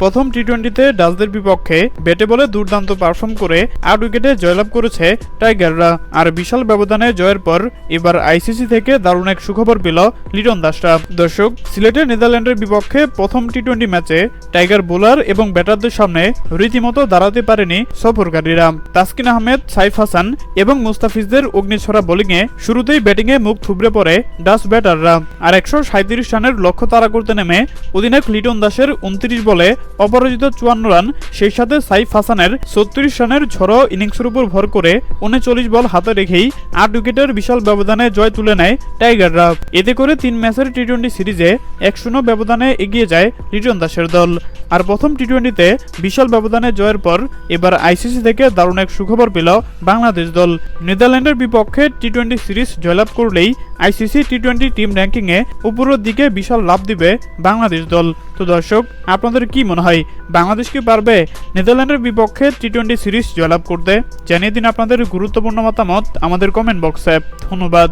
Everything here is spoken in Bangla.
প্রথম টি টোয়েন্টিতে ডাচদের বিপক্ষে ব্যাটে বলে দুর্দান্ত পারফর্ম করে আট উইকেটে জয়লাভ করেছে টাইগাররা। আর বিশাল ব্যবধানে জয়ের পর এবার আইসিসি থেকে দারুণ এক সুখবর পেল লিটন দাসরা। দর্শক, সিলেটে নেদারল্যান্ডের বিপক্ষে প্রথম টি টোয়েন্টি ম্যাচে টাইগার বোলার এবং ব্যাটারদের সামনে রীতিমতো দাঁড়াতে পারেনি সফরকারীরা। তাসকিন আহমেদ, সাইফ হাসান এবং মুস্তাফিজদের অগ্নিছড়া বোলিংয়ে শুরুতেই ব্যাটিংয়ে মুখ থুবড়ে পড়ে ডাচ ব্যাটাররা। আর একশো রানের লক্ষ্য তাড়া করতে নেমে অধিনায়ক লিটন দাসের উনত্রিশ বলে অপরাজিত চুয়ান্ন রান, সেই সাথে সাইফ হাসানের ছত্রিশ রানের ঝড়ো ইনিংসের উপর ভর করে উনচল্লিশ বল হাতে রেখেই আট উইকেটের বিশাল ব্যবধানে জয় তুলে নেয় টাইগাররা। এতে করে তিন ম্যাচের টি টোয়েন্টি সিরিজে এক শূন্য ব্যবধানে এগিয়ে যায় লিটন দাসের দল। আর প্রথম টি টোয়েন্টিতে বিশাল ব্যবধানে জয়ের পর এবার আইসিসি থেকে দারুণ এক সুখবর পেল বাংলাদেশ দল। নেদারল্যান্ডের বিপক্ষে টি টোয়েন্টি সিরিজ জয়লাভ করলেই আইসিসি টি টোয়েন্টি টিম র্যাঙ্কিংয়ে উপরের দিকে বিশাল লাভ দিবে বাংলাদেশ দল। তো দর্শক, আপনাদের কি মনে হয়, বাংলাদেশ কি পারবে নেদারল্যান্ডের বিপক্ষে টি টোয়েন্টি সিরিজ জয়লাভ করতে? জানিয়ে দিন আপনাদের গুরুত্বপূর্ণ মতামত আমাদের কমেন্ট বক্সে ধন্যবাদ।